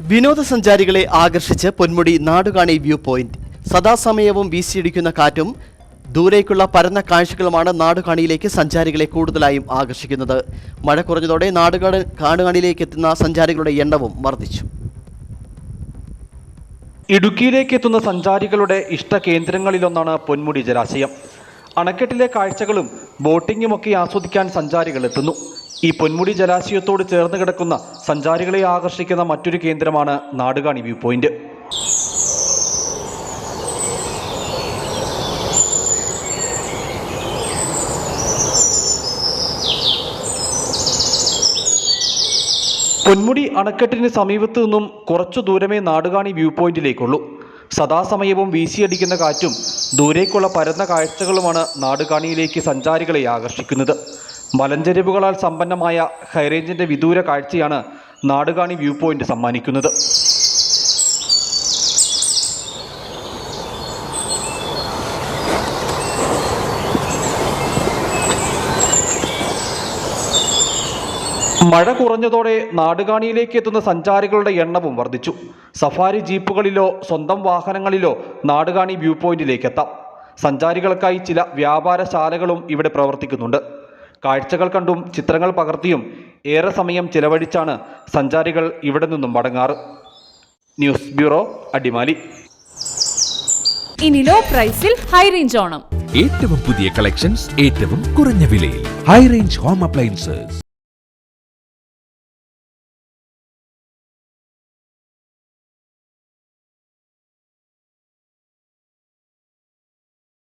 വിനോദസഞ്ചാരികളെ ആകർഷിച്ച് Ponmudi Nadukani view point. സദാസമയവും വീശിയടിക്കുന്ന കാറ്റും ദൂരേക്കുള്ള പരന്ന കാഴ്ചകളുമാണ് നാടുകാണിയിലേക്ക് സഞ്ചാരികളെ കൂടുതലായും ആകർഷിക്കുന്നത്. മഴ കുറഞ്ഞതോടെ നാടുകാട് കാടുകാണിയിലേക്ക് എത്തുന്ന സഞ്ചാരികളുടെ എണ്ണവും വർദ്ധിച്ചു. ഇടുക്കിയിലേക്ക് എത്തുന്ന സഞ്ചാരികളുടെ ഇഷ്ട കേന്ദ്രങ്ങളിലൊന്നാണ് പൊന്മുടി ജലാശയം. അണക്കെട്ടിലെ കാഴ്ചകളും ബോട്ടിങ്ങുമൊക്കെ ആസ്വദിക്കാൻ സഞ്ചാരികൾ എത്തുന്നു. ഈ പൊന്മുടി ജലാശയത്തോട് ചേർന്ന് കിടക്കുന്ന സഞ്ചാരികളെ ആകർഷിക്കുന്ന മറ്റൊരു കേന്ദ്രമാണ് നാടുകാണി വ്യൂ പോയിന്റ്. പൊന്മുടി അണക്കെട്ടിന് സമീപത്തു നിന്നും കുറച്ചു ദൂരമേ നാടുകാണി വ്യൂ പോയിന്റിലേക്കുള്ളൂ. സദാസമയവും വീശിയടിക്കുന്ന കാറ്റും ദൂരേക്കുള്ള പരന്ന കാഴ്ചകളുമാണ് നാടുകാണിയിലേക്ക് സഞ്ചാരികളെ ആകർഷിക്കുന്നത്. മലഞ്ചെരിവുകളാൽ സമ്പന്നമായ ഹൈറേഞ്ചിന്റെ വിദൂര കാഴ്ചയാണ് നാടുകാണി വ്യൂ പോയിന്റ് സമ്മാനിക്കുന്നത്. മഴ കുറഞ്ഞതോടെ നാടുകാണിയിലേക്ക് എത്തുന്ന സഞ്ചാരികളുടെ എണ്ണവും വർദ്ധിച്ചു. സഫാരി ജീപ്പുകളിലോ സ്വന്തം വാഹനങ്ങളിലോ നാടുകാണി വ്യൂ പോയിന്റിലേക്ക് എത്താം. സഞ്ചാരികൾക്കായി ചില വ്യാപാരശാലകളും ഇവിടെ പ്രവർത്തിക്കുന്നുണ്ട്. കാഴ്ചകൾ കണ്ടും ചിത്രങ്ങൾ പകർത്തിയും ഏറെ സമയം ചിലവഴിച്ചാണ് സഞ്ചാരികൾ ഇവിടെ നിന്നും മടങ്ങാറ്. News bureau Adimali. ഇനി ലോ പ്രൈസിൽ ഹൈ റേഞ്ച് ഓണം. ഏറ്റവും പുതിയ കളക്ഷൻസ് ഏറ്റവും കുറഞ്ഞ വിലയിൽ. High range home appliances